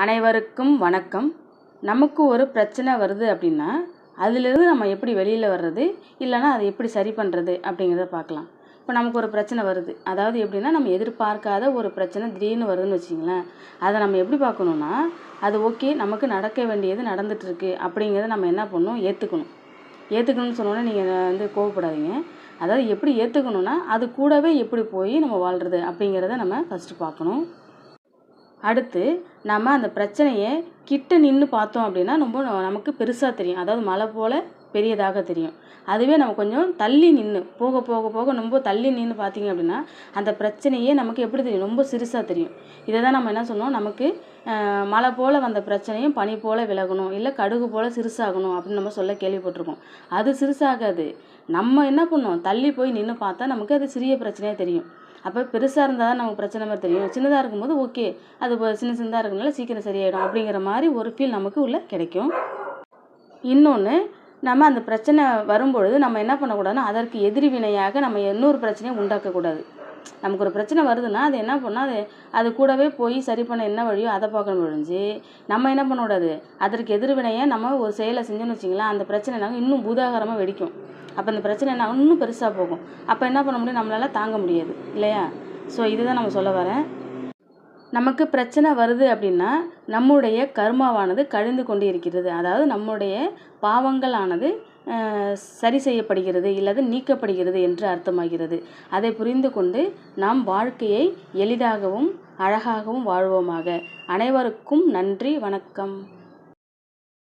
அனைவருக்கும் வணக்கம். நமக்கு ஒரு பிரச்சனை வருது அப்படின்னா அதிலிருந்து நம்ம எப்படி வெளியில் வர்றது இல்லைன்னா அதை எப்படி சரி பண்ணுறது அப்படிங்கிறத பார்க்கலாம். இப்போ நமக்கு ஒரு பிரச்சனை வருது. அதாவது எப்படின்னா நம்ம எதிர்பார்க்காத ஒரு பிரச்சனை திடீர்னு வருதுன்னு வச்சிங்களேன் அதை நம்ம எப்படி பார்க்கணுன்னா அது ஓகே நமக்கு நடக்க வேண்டியது நடந்துகிட்ருக்கு அப்படிங்கிறத நம்ம என்ன பண்ணணும்? ஏற்றுக்கணும் ஏற்றுக்கணும்னு சொன்னோன்னே நீங்கள் வந்து கோவப்படாதீங்க. அதாவது எப்படி ஏற்றுக்கணுன்னா அது கூடவே எப்படி போய் நம்ம வாழ்கிறது அப்படிங்கிறத நம்ம ஃபஸ்ட்டு பார்க்கணும். அடுத்து நம்ம அந்த பிரச்சனையை கிட்ட நின்று பார்த்தோம் அப்படின்னா ரொம்ப ந- நமக்கு பெருசாக தெரியும். அதாவது மலை போல் பெரியதாக தெரியும். அதுவே நம்ம கொஞ்சம் தள்ளி நின்று போக போக போக ரொம்ப தள்ளி நின்று பார்த்தீங்க அப்படின்னா அந்த பிரச்சனையே நமக்கு எப்படி தெரியும்? ரொம்ப சிறுசாக தெரியும். இதை தான் நம்ம என்ன சொன்னோம்? நமக்கு மழை மலை போல் வந்த பிரச்சனையும் பனி போல் விலகணும் இல்லை கடுகு போல் சிறுசாகணும் அப்படின்னு நம்ம சொல்ல கேள்விப்பட்டிருக்கோம் அது சிறுசாகாது. நம்ம என்ன பண்ணோம்? தள்ளி போய் நின்று பார்த்தா நமக்கு அது சிறிய பிரச்சனையாக தெரியும். அப்போ பெருசாக இருந்தால் தான் நமக்கு பிரச்சனை மாதிரி தெரியும். சின்னதாக இருக்கும்போது ஓகே அது இப்போ சின்ன சின்னதாக இருக்கனால சீக்கிரம் சரியாயிடும் அப்படிங்கிற மாதிரி ஒரு ஃபீல் நமக்கு உள்ளே கிடைக்கும். இன்னொன்று நம்ம அந்த பிரச்சனை வரும்பொழுது நம்ம என்ன பண்ணக்கூடாதுன்னா அதற்கு எதிர்வினையாக நம்ம இன்னொரு பிரச்சனையை உண்டாக்கக்கூடாது நமக்கு ஒரு பிரச்சனை வருதுன்னா அது என்ன பண்ணால் அது அது கூடவே போய் சரி பண்ண என்ன வழியோ அதை பார்க்கணும் ஒழிஞ்சு நம்ம என்ன பண்ணக்கூடாது? அதற்கு எதிர்வினையை நம்ம ஒரு செயலை செஞ்சோன்னு வச்சிங்களேன் அந்த பிரச்சனை நாங்கள் இன்னும் பூதாகரமாக வெடிக்கும். அப்போ அந்த பிரச்சனை என்ன இன்னும் பெருசாக போகும். அப்போ என்ன பண்ண முடியும்? நம்மளால் தாங்க முடியாது இல்லையா? ஸோ இதுதான் நம்ம சொல்ல வரேன் நமக்கு பிரச்சனை வருது அப்படின்னா நம்முடைய கர்மாவானது கழிந்து கொண்டு இருக்கிறது. அதாவது நம்முடைய பாவங்களானது சரி செய்யப்படுகிறது இல்லது நீக்கப்படுகிறது என்று அர்த்தமாகிறது. அதை புரிந்து கொண்டு நாம் வாழ்க்கையை எளிதாகவும் அழகாகவும் வாழ்வோமாக. அனைவருக்கும் நன்றி வணக்கம்.